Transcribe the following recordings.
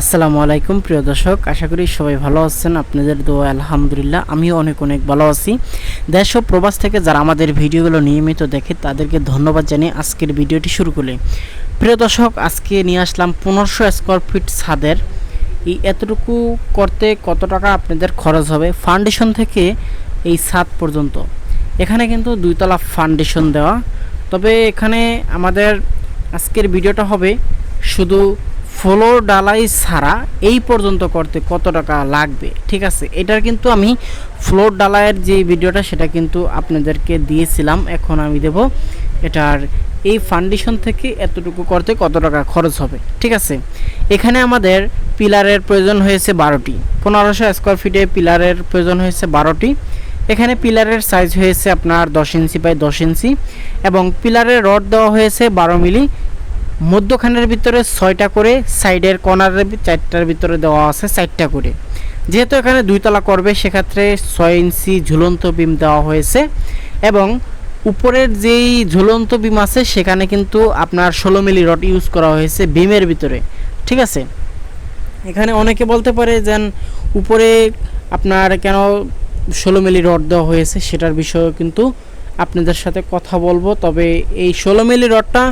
আসসালামু আলাইকুম, প্রিয় দর্শক। আশা করি সবাই ভালো আছেন। আপনাদের দোয়া, আলহামদুলিল্লাহ, আমিও অনেক অনেক ভালো আছি। দেশ ও প্রবাস থেকে যারা আমাদের ভিডিওগুলো নিয়মিত দেখে, তাদেরকে ধন্যবাদ জানিয়ে আজকের ভিডিওটি শুরু করলে প্রিয় দর্শক, আজকে নিয়ে আসলাম পনেরোশো স্কোয়ার ফিট ছাদের। এই এতটুকু করতে কত টাকা আপনাদের খরচ হবে? ফাউন্ডেশন থেকে এই ছাদ পর্যন্ত। এখানে কিন্তু দুইতলা ফাউন্ডেশন দেওয়া। তবে এখানে আমাদের আজকের ভিডিওটা হবে শুধু ফ্লোর ডালাই ছাড়া এই পর্যন্ত করতে কত টাকা লাগবে? ঠিক আছে, এটার কিন্তু আমি ফ্লোর ডালাইয়ের যে ভিডিওটা সেটা কিন্তু আপনাদেরকে দিয়েছিলাম। এখন আমি দেব এটার এই ফাউন্ডেশন থেকে এতটুকু করতে কত টাকা খরচ হবে। ঠিক আছে, এখানে আমাদের পিলারের প্রয়োজন হয়েছে বারোটি। পনেরোশো স্কোয়ার ফিটে পিলারের প্রয়োজন হয়েছে বারোটি। এখানে পিলারের সাইজ হয়েছে আপনার দশ ইঞ্চি বাই দশ ইঞ্চি এবং পিলারের রড দেওয়া হয়েছে বারো মিলি। মধ্যখানের ভিতরে ছয়টা করে, সাইডের কর্নারের চারটার ভিতরে দেওয়া আছে চারটা করে। যেহেতু এখানে দুইতলা করবে, সেক্ষেত্রে ছয় ইঞ্চি ঝুলন্ত বিম দেওয়া হয়েছে এবং উপরের যেই ঝুলন্ত বিম আছে, সেখানে কিন্তু আপনার ষোলো মিলি রড ইউজ করা হয়েছে বিমের ভিতরে। ঠিক আছে? এখানে অনেকে বলতে পারে যেন উপরে আপনার কেন ষোলো মিলি রড দেওয়া হয়েছে, সেটার বিষয়ে কিন্তু আপনাদের সাথে কথা বলব। তবে এই ষোলো মিলি রডটা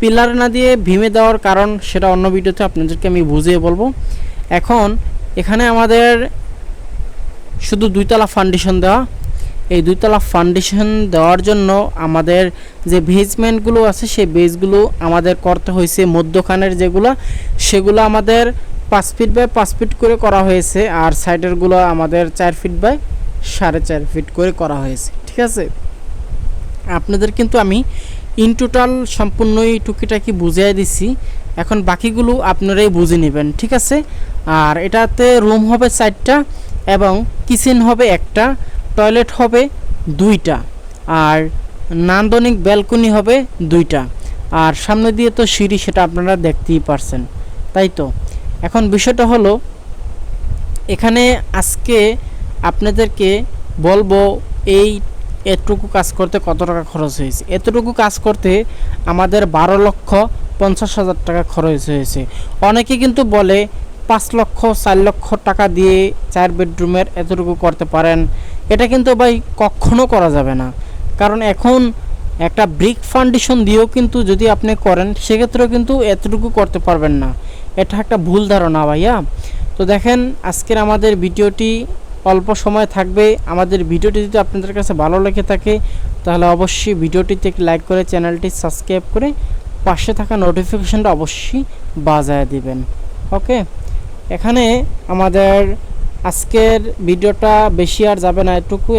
পিলার না দিয়ে ভীমে দেওয়ার কারণ সেটা অন্য ভিডিওতে আপনাদেরকে আমি বুঝিয়ে বলব। এখন এখানে আমাদের শুধু দুইতলা ফাউন্ডেশন দেওয়া। এই দুইতলা ফাউন্ডেশন দেওয়ার জন্য আমাদের যে বেসমেন্টগুলো আছে, সেই বেসগুলো আমাদের করতে হয়েছে। মধ্যখানের যেগুলো, সেগুলো আমাদের পাঁচ ফিট বাই পাঁচ ফিট করে করা হয়েছে আর সাইডেরগুলো আমাদের চার ফিট বাই সাড়ে চার ফিট করে করা হয়েছে। ঠিক আছে? আপনাদের কিন্তু আমি ইন টোটাল সম্পূর্ণই টুকিটাকি বুঝিয়ে দিছি। এখন বাকিগুলো আপনারাই বুঝে নেবেন, ঠিক আছে? আর এটাতে রুম হবে চারটা এবং কিচেন হবে একটা টয়লেট হবে দুইটা, আর নান্দনিক ব্যালকনি হবে দুইটা। আর সামনে দিয়ে তো সিঁড়ি, সেটা আপনারা দেখতেই পারছেন, তাই তো? এখন বিষয়টা হলো, এখানে আজকে আপনাদেরকে বলব এই এতটুকু কাজ করতে কত টাকা খরচ হয়েছে? এতটুকু কাজ করতে আমাদের বারো লক্ষ পঞ্চাশ হাজার টাকা খরচ হয়েছে। অনেকে কিন্তু বলে পাঁচ লক্ষ, চার লক্ষ টাকা দিয়ে চার বেডরুমের এতটুকু করতে পারেন। এটা কিন্তু ভাই কখনো করা যাবে না। কারণ এখন একটা ব্রিক ফাউন্ডেশন দিয়েও কিন্তু যদি আপনি করেন, সেক্ষেত্রেও কিন্তু এতটুকু করতে পারবেন না। এটা একটা ভুল ধারণা ভাইয়া। তো দেখেন, আজকের আমাদের ভিডিওটি অল্প সময় থাকবে। আমাদের ভিডিওটি যদি আপনাদের কাছে ভালো লেগে থাকে, তাহলে অবশ্যই ভিডিওটিতে একটি লাইক করে চ্যানেলটি সাবস্ক্রাইব করে পাশে থাকা নোটিফিকেশানটা অবশ্যই বাজায় দিবেন। ওকে? এখানে আমাদের আজকের ভিডিওটা বেশি আর যাবে না, এটুকু।